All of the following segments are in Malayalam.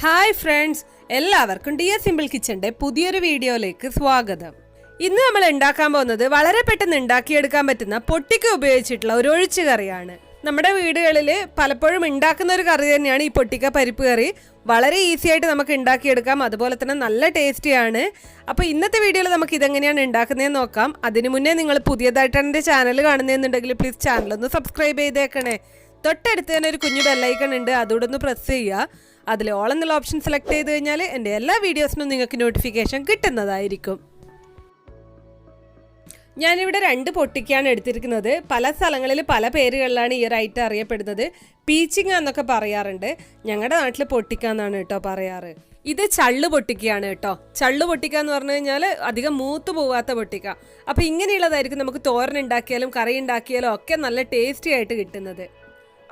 ഹായ് ഫ്രണ്ട്സ് എല്ലാവർക്കും ഡി എസ് സിമ്പിൾ കിച്ചന്റെ പുതിയൊരു വീഡിയോയിലേക്ക് സ്വാഗതം. ഇന്ന് നമ്മൾ ഉണ്ടാക്കാൻ പോകുന്നത് വളരെ പെട്ടെന്ന് ഉണ്ടാക്കിയെടുക്കാൻ പറ്റുന്ന പൊട്ടിക്ക ഉപയോഗിച്ചിട്ടുള്ള ഒരു ഒഴിച്ചു കറിയാണ്. നമ്മുടെ വീടുകളിൽ പലപ്പോഴും ഉണ്ടാക്കുന്ന ഒരു കറി തന്നെയാണ് ഈ പൊട്ടിക്ക പരിപ്പ് കറി. വളരെ ഈസി ആയിട്ട് നമുക്ക് ഉണ്ടാക്കിയെടുക്കാം അതുപോലെ തന്നെ നല്ല ടേസ്റ്റിയാണ് അപ്പോൾ ഇന്നത്തെ വീഡിയോയിൽ നമുക്ക് ഇതെങ്ങനെയാണ് ഉണ്ടാക്കുന്നതെന്ന് നോക്കാം. അതിന് മുന്നേ നിങ്ങൾ പുതിയതായിട്ടാണ് എന്റെ ചാനൽ കാണുന്നതെന്നുണ്ടെങ്കിൽ പ്ലീസ് ചാനൽ ഒന്ന് സബ്സ്ക്രൈബ് ചെയ്തേക്കണേ. തൊട്ടടുത്ത് തന്നെ ഒരു കുഞ്ഞു ബെല്ലൈക്കൺ ഉണ്ട് അതുകൂടെ ഒന്ന് പ്രസ് ചെയ്യുക. അതിൽ ഓൾ എന്നുള്ള ഓപ്ഷൻ സെലക്ട് ചെയ്ത് കഴിഞ്ഞാൽ എന്റെ എല്ലാ വീഡിയോസിനും നിങ്ങൾക്ക് നോട്ടിഫിക്കേഷൻ കിട്ടുന്നതായിരിക്കും. ഞാനിവിടെ രണ്ട് പൊട്ടിക്കാണ് എടുത്തിരിക്കുന്നത്. പല സ്ഥലങ്ങളിൽ പല പേരുകളിലാണ് ഈ റൈറ്റ് അറിയപ്പെടുന്നത്. പീച്ചിങ്ങ എന്നൊക്കെ പറയാറുണ്ട്. ഞങ്ങളുടെ നാട്ടിൽ പൊട്ടിക്ക എന്നാണ് കേട്ടോ പറയാറ്. ഇത് ചള്ള് പൊട്ടിക്കയാണ് കേട്ടോ. ചള്ള് പൊട്ടിക്ക എന്ന് പറഞ്ഞു കഴിഞ്ഞാൽ അധികം മൂത്ത് പോവാത്ത പൊട്ടിക്ക. അപ്പോൾ ഇങ്ങനെയുള്ളതായിരിക്കും നമുക്ക് തോരൻ ഉണ്ടാക്കിയാലും കറി ഉണ്ടാക്കിയാലും ഒക്കെ നല്ല ടേസ്റ്റി ആയിട്ട് കിട്ടുന്നത്.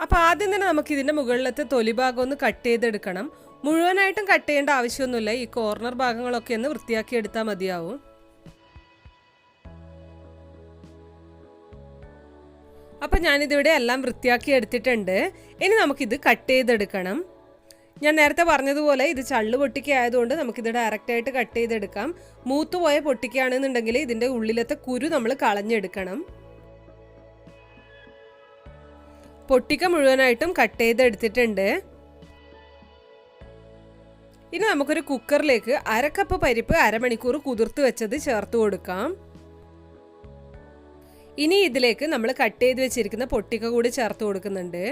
അപ്പോൾ ആദ്യം തന്നെ നമുക്ക് ഇതിന്റെ മുകളിലത്തെ തൊലി ഭാഗം ഒന്ന് കട്ട് ചെയ്തെടുക്കണം. മുഴുവനായിട്ടും കട്ട് ചെയ്യേണ്ട ആവശ്യമൊന്നുമില്ല. ഈ കോർണർ ഭാഗങ്ങളൊക്കെ ഒന്ന് വൃത്തിയാക്കി എടുത്താൽ മതിയാവും. അപ്പം ഞാനിതിവിടെ എല്ലാം വൃത്തിയാക്കി എടുത്തിട്ടുണ്ട്. ഇനി നമുക്കിത് കട്ട് ചെയ്തെടുക്കണം. ഞാൻ നേരത്തെ പറഞ്ഞതുപോലെ ഇത് ചള്ളു പൊട്ടിക്ക ആയതുകൊണ്ട് നമുക്കിത് ഡയറക്റ്റായിട്ട് കട്ട് ചെയ്തെടുക്കാം. മൂത്തുപോയ പൊട്ടിക്കുകയാണെന്നുണ്ടെങ്കിൽ ഇതിന്റെ ഉള്ളിലത്തെ കുരു നമ്മൾ കളഞ്ഞെടുക്കണം. പൊട്ടിക്ക മുഴുവനായിട്ടും കട്ട് ചെയ്തെടുത്തിട്ടുണ്ട്. ഇനി നമുക്കൊരു കുക്കറിലേക്ക് അരക്കപ്പ് പരിപ്പ് അരമണിക്കൂർ കുതിർത്ത് വെച്ചത് ചേർത്ത് കൊടുക്കാം. ഇനി ഇതിലേക്ക് നമ്മൾ കട്ട് ചെയ്ത് വെച്ചിരിക്കുന്ന പൊട്ടിക്ക കൂടി ചേർത്ത് കൊടുക്കുന്നുണ്ട്.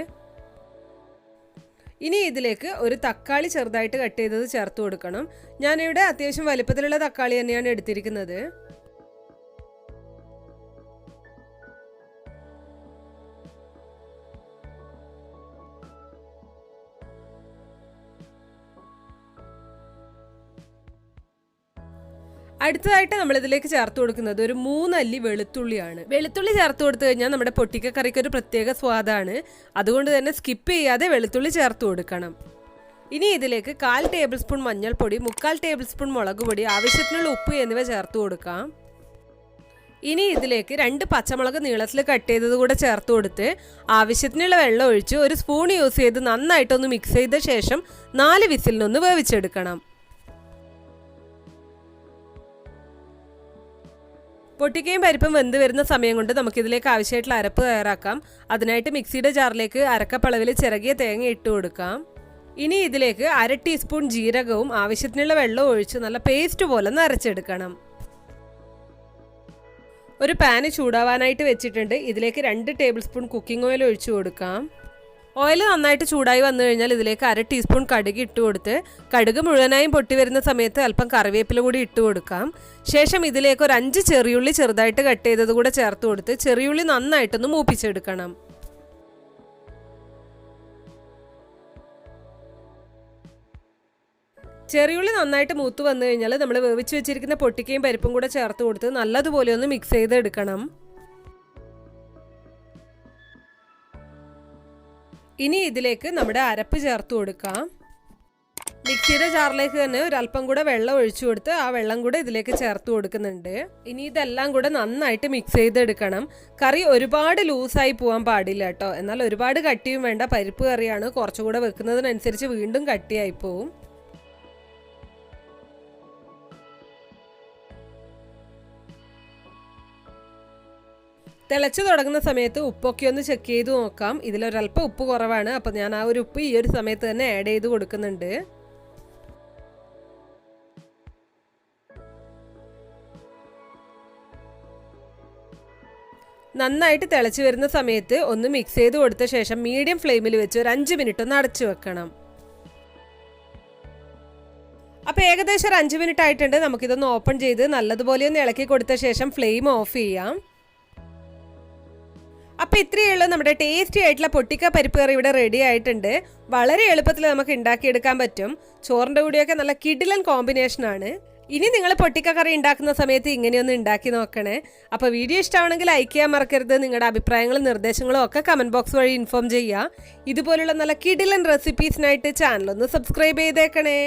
ഇനി ഇതിലേക്ക് ഒരു തക്കാളി ചെറുതായിട്ട് കട്ട് ചെയ്തത് ചേർത്ത് കൊടുക്കണം. ഞാനിവിടെ അത്യാവശ്യം വലുപ്പത്തിലുള്ള തക്കാളി തന്നെയാണ് എടുത്തിരിക്കുന്നത്. അടുത്തതായിട്ട് നമ്മൾ ഇതിലേക്ക് ചേർത്ത് കൊടുക്കുന്നത് ഒരു മൂന്നല്ലി വെളുത്തുള്ളിയാണ്. വെളുത്തുള്ളി ചേർത്ത് കൊടുത്തു കഴിഞ്ഞാൽ നമ്മുടെ പൊട്ടിക്കക്കറിക്ക് ഒരു പ്രത്യേക സ്വാദാണ്. അതുകൊണ്ട് തന്നെ സ്കിപ്പ് ചെയ്യാതെ വെളുത്തുള്ളി ചേർത്ത് കൊടുക്കണം. ഇനി ഇതിലേക്ക് കാൽ ടേബിൾ സ്പൂൺ മഞ്ഞൾപ്പൊടി മുക്കാൽ ടേബിൾ സ്പൂൺ മുളക് പൊടി ആവശ്യത്തിനുള്ള ഉപ്പ് എന്നിവ ചേർത്ത് കൊടുക്കാം. ഇനി ഇതിലേക്ക് രണ്ട് പച്ചമുളക് നീളത്തിൽ കട്ട് ചെയ്തത് കൂടെ ചേർത്ത് കൊടുത്ത് ആവശ്യത്തിനുള്ള വെള്ളം ഒഴിച്ച് ഒരു സ്പൂൺ യൂസ് ചെയ്ത് നന്നായിട്ടൊന്ന് മിക്സ് ചെയ്ത ശേഷം നാല് വിസിലിനൊന്ന് വേവിച്ചെടുക്കണം. പൊട്ടിക്കയും പരിപ്പും വെന്ത് വരുന്ന സമയം കൊണ്ട് നമുക്കിതിലേക്ക് ആവശ്യമായിട്ടുള്ള അരപ്പ് തയ്യാറാക്കാം. അതിനായിട്ട് മിക്സിയുടെ ജാറിലേക്ക് അരക്കപ്പളവിൽ ചിറകിയ തേങ്ങ ഇട്ട് കൊടുക്കാം. ഇനി ഇതിലേക്ക് അര ടീസ്പൂൺ ജീരകവും ആവശ്യത്തിനുള്ള വെള്ളവും ഒഴിച്ച് നല്ല പേസ്റ്റ് പോലെ നരച്ചെടുക്കണം ഒരു പാന് ചൂടാവാനായിട്ട് വെച്ചിട്ടുണ്ട്. ഇതിലേക്ക് രണ്ട് ടേബിൾ സ്പൂൺ കുക്കിംഗ് ഓയിൽ ഒഴിച്ചു കൊടുക്കാം. ഓയിൽ നന്നായിട്ട് ചൂടായി വന്നു കഴിഞ്ഞാൽ ഇതിലേക്ക് അര ടീസ്പൂൺ കടുക് ഇട്ട് കൊടുത്ത് കടുക് മുഴുവനായും പൊട്ടി വരുന്ന സമയത്ത് അല്പം കറിവേപ്പില കൂടി ഇട്ട് കൊടുക്കാം. ശേഷം ഇതിലേക്ക് ഒരു അഞ്ച് ചെറിയുള്ളി ചെറുതായിട്ട് കട്ട് ചെയ്തത് കൂടെ ചേർത്ത് കൊടുത്ത് ചെറിയുള്ളി നന്നായിട്ടൊന്ന് മൂപ്പിച്ചെടുക്കണം. ചെറിയുള്ളി നന്നായിട്ട് മൂത്ത് വന്നു കഴിഞ്ഞാൽ നമ്മൾ വേവിച്ച് വെച്ചിരിക്കുന്ന പൊട്ടിക്കയും പരിപ്പും കൂടെ ചേർത്ത് കൊടുത്ത് നല്ലതുപോലെ ഒന്ന് മിക്സ് ചെയ്തെടുക്കണം. ഇനി ഇതിലേക്ക് നമ്മുടെ അരപ്പ് ചേർത്ത് കൊടുക്കാം. മിക്സിയുടെ ജാറിലേക്ക് തന്നെ ഒരു അല്പം കൂടെ വെള്ളം ഒഴിച്ചു കൊടുത്ത് ആ വെള്ളം കൂടെ ഇതിലേക്ക് ചേർത്ത് കൊടുക്കുന്നുണ്ട്. ഇനി ഇതെല്ലാം കൂടെ നന്നായിട്ട് മിക്സ് ചെയ്തെടുക്കണം. കറി ഒരുപാട് ലൂസായി പോകാൻ പാടില്ല കേട്ടോ. എന്നാൽ ഒരുപാട് കട്ടിയും വേണ്ട പരിപ്പ് കറിയാണ് കുറച്ചുകൂടെ വെക്കുന്നതിനനുസരിച്ച് വീണ്ടും കട്ടിയായി പോവും. തിളച്ചു തുടങ്ങുന്ന സമയത്ത് ഉപ്പൊക്കെ ഒന്ന് ചെക്ക് ചെയ്ത് നോക്കാം. ഇതിലൊരല്പം ഉപ്പ് കുറവാണ്. അപ്പം ഞാൻ ആ ഒരു ഉപ്പ് ഈ ഒരു സമയത്ത് തന്നെ ആഡ് ചെയ്ത് കൊടുക്കുന്നുണ്ട്. നന്നായിട്ട് തിളച്ച് വരുന്ന സമയത്ത് ഒന്ന് മിക്സ് ചെയ്ത് കൊടുത്ത ശേഷം മീഡിയം ഫ്ലെയിമിൽ വെച്ച് ഒരു അഞ്ച് മിനിറ്റ് ഒന്ന് അടച്ചു വെക്കണം. അപ്പോൾ ഏകദേശം ഒരു അഞ്ച് മിനിറ്റ് ആയിട്ടുണ്ട്. നമുക്കിതൊന്ന് ഓപ്പൺ ചെയ്ത് നല്ലതുപോലെ ഒന്ന് ഇളക്കി കൊടുത്ത ശേഷം ഫ്ലെയിം ഓഫ് ചെയ്യാം. അപ്പോൾ ഇത്രയേ ഉള്ളൂ നമ്മുടെ ടേസ്റ്റി ആയിട്ടുള്ള പൊട്ടിക്ക പരിപ്പ് കറി ഇവിടെ റെഡി ആയിട്ടുണ്ട്. വളരെ എളുപ്പത്തിൽ നമുക്ക് ഉണ്ടാക്കിയെടുക്കാൻ പറ്റും. ചോറിന്റെ കൂടെയൊക്കെ നല്ല കിഡിലൻ കോമ്പിനേഷനാണ് ഇനി നിങ്ങൾ പൊട്ടിക്ക കറി ഉണ്ടാക്കുന്ന സമയത്ത് ഇങ്ങനെയൊന്ന് ഉണ്ടാക്കി നോക്കണേ. അപ്പോൾ വീഡിയോ ഇഷ്ടമാണെങ്കിൽ ലൈക്ക് ചെയ്യാൻ മറക്കരുത്. നിങ്ങളുടെ അഭിപ്രായങ്ങളും നിർദ്ദേശങ്ങളും ഒക്കെ കമന്റ് ബോക്സ് വഴി ഇൻഫോം ചെയ്യുക. ഇതുപോലുള്ള നല്ല കിഡിലൻ റെസിപ്പീസിനായിട്ട് ചാനലൊന്ന് സബ്സ്ക്രൈബ് ചെയ്തേക്കണേ.